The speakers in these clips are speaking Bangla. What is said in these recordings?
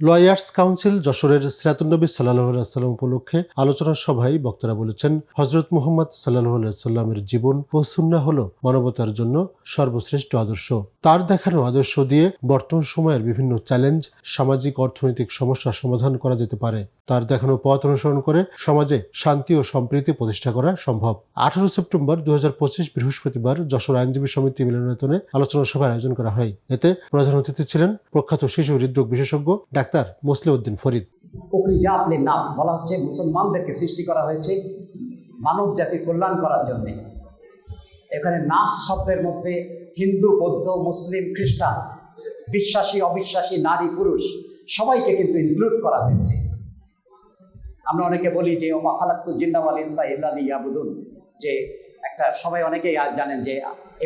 লয়ার্স কাউন্সিল যশোরের সিরাতুন্নবী সাল্লাহ সাল্লাম উপলক্ষে আলোচনা সভায় বক্তারা বলেছেন হজরত মোহাম্মদ সাল্লাহ সাল্লামের জীবন ও সুন্না হল মানবতার জন্য সর্বশ্রেষ্ঠ আদর্শ। তার দেখানো আদর্শ দিয়ে বর্তমান সময়ের বিভিন্ন চ্যালেঞ্জ সামাজিক, অর্থনৈতিক সমস্যা সমাধান করা যেতে পারে। তার দেখানো পথ অনুসরণ করে সমাজে শান্তি ও সম্প্রীতি প্রতিষ্ঠা করা সম্ভব। আঠারো সেপ্টেম্বর দু হাজার পঁচিশ বৃহস্পতিবার যশোর আইনজীবী সমিতি মিলনায়তনে আলোচনা সভার আয়োজন করা হয়। এতে প্রধান অতিথি ছিলেন প্রখ্যাত শিশু হৃদরোগ বিশেষজ্ঞ ডাক্তার মোসলেউদ্দিন ফরিদ। উকরিজাত নাস বলা হচ্ছে, মুসলমানদেরকে সৃষ্টি করা হয়েছে মানব জাতির কল্যাণ করার জন্যে। এখানে নাস শব্দের মধ্যে হিন্দু, বৌদ্ধ, মুসলিম, খ্রিস্টান, বিশ্বাসী, অবিশ্বাসী, নারী, পুরুষ সবাইকে কিন্তু ইনক্লুড করা হয়েছে। আমরা অনেকে বলি যে, ওমা খালাক্তুল জিন্নাওয়াল ইনসা ইল্লালি ইয়াবুদুন যে, একটা সবাই অনেকেই জানেন যে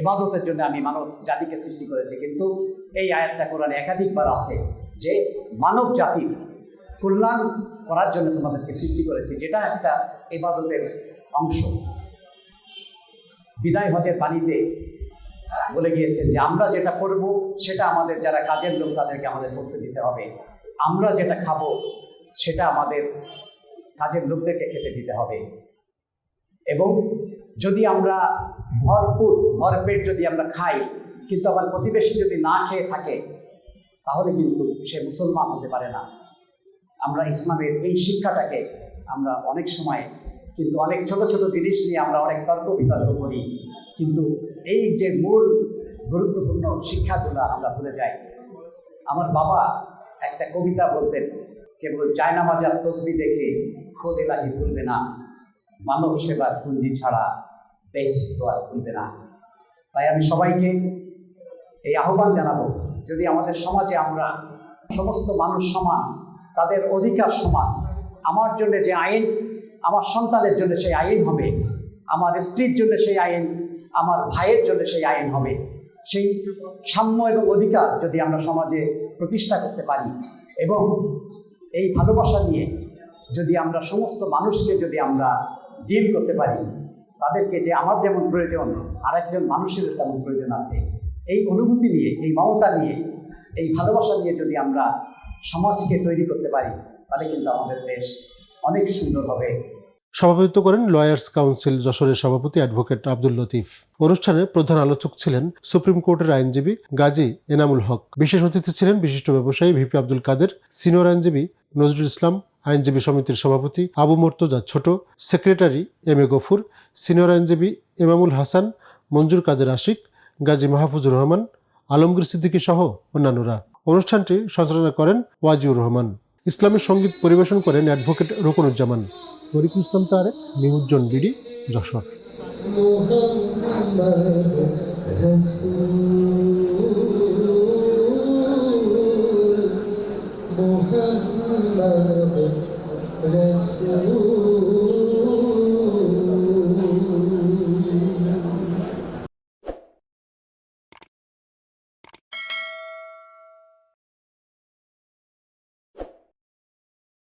এবাদতের জন্য আমি মানব জাতিকে সৃষ্টি করেছি। কিন্তু এই আয়াতটা কোরআনে একাধিকবার আছে যে, মানব জাতির কল্যাণ করার জন্য তোমাদেরকে সৃষ্টি করেছি, যেটা একটা এবাদতের অংশ। বিদায় হজের বাণীতে বলে গিয়েছেন যে, আমরা যেটা করব, সেটা আমাদের যারা কাজের লোক তাদেরকে আমাদের করতে দিতে হবে। আমরা যেটা খাব, সেটা আমাদের কাজের লোকদেরকে খেতে দিতে হবে। এবং যদি আমরা ভরপুর, ভরপেট যদি আমরা খাই, কিন্তু আমার প্রতিবেশী যদি না খেয়ে থাকে, তাহলে কিন্তু সে মুসলমান হতে পারে না। আমরা ইসলামের এই শিক্ষাটাকে আমরা অনেক সময় কিন্তু অনেক ছোট ছোট জিনিস নিয়ে আমরা অনেক তর্ক বিতর্ক করি। কিন্তু এই যে মূল গুরুত্বপূর্ণ শিক্ষাগুলো আমরা ভুলে যাই। আমার বাবা একটা কবিতা বলতেন কেবল জায়নামাজার তসবি দেখে খোদ ভুলবে না। মানব সেবার পুঞ্জি ছাড়া বেশ তো আর ভুলবে না। তাই আমি সবাইকে এই আহ্বান জানাব, যদি আমাদের সমাজে আমরা সমস্ত মানুষ সমান, তাদের অধিকার সমান, আমার জন্য যে আইন, আমার সন্তানের জন্য সেই আইন হবে, আমার স্ত্রীর জন্য সেই আইন, আমার ভাইয়ের জন্য সেই আইন হবে, সেই সাম্য এবং অধিকার যদি আমরা সমাজে প্রতিষ্ঠা করতে পারি এবং এই ভালোবাসা নিয়ে যদি আমরা সমস্ত মানুষকে যদি আমরা ডিল করতে পারি, তাদেরকে যে আমার যেমন প্রয়োজন, আরেকজন মানুষের তেমন প্রয়োজন আছে, এই অনুভূতি নিয়ে, এই মমতা নিয়ে, এই ভালোবাসা নিয়ে যদি আমরা সমাজকে তৈরি করতে পারি, তাহলে কিন্তু আমাদের দেশ অনেক সুন্দর হবে। সভাপতিত্ব করেন লয়ার্স কাউন্সিল যশোরের সভাপতি অ্যাডভোকেট আব্দুল লতিফ। অনুষ্ঠানে প্রধান আলোচক ছিলেন সুপ্রিম কোর্টের আইনজীবী গাজী এনামুল হক। বিশেষ অতিথি ছিলেন বিশিষ্ট ব্যবসায়ী ভিপি আব্দুল কাদের। সিনিয়র আইনজীবী নজরুল ইসলাম, আইনজীবী সমিতির সভাপতি আবু মর্তজা ছোট, secretary M A Gafur, senior আইনজীবী এমামুল হাসান, মঞ্জুর কাদের আশিক, গাজী মাহফুজুর রহমান, আলমগীর সিদ্দিকী সহ অন্যান্যরা। অনুষ্ঠানটি সঞ্চালনা করেন ওয়াজিউর রহমান। ইসলামী সংগীত পরিবেশন করেন অ্যাডভোকেট রোকনুজ্জামান। তরিকুল ইসলাম তারেক নিউজ্জন বিডি, যশোর। Yes.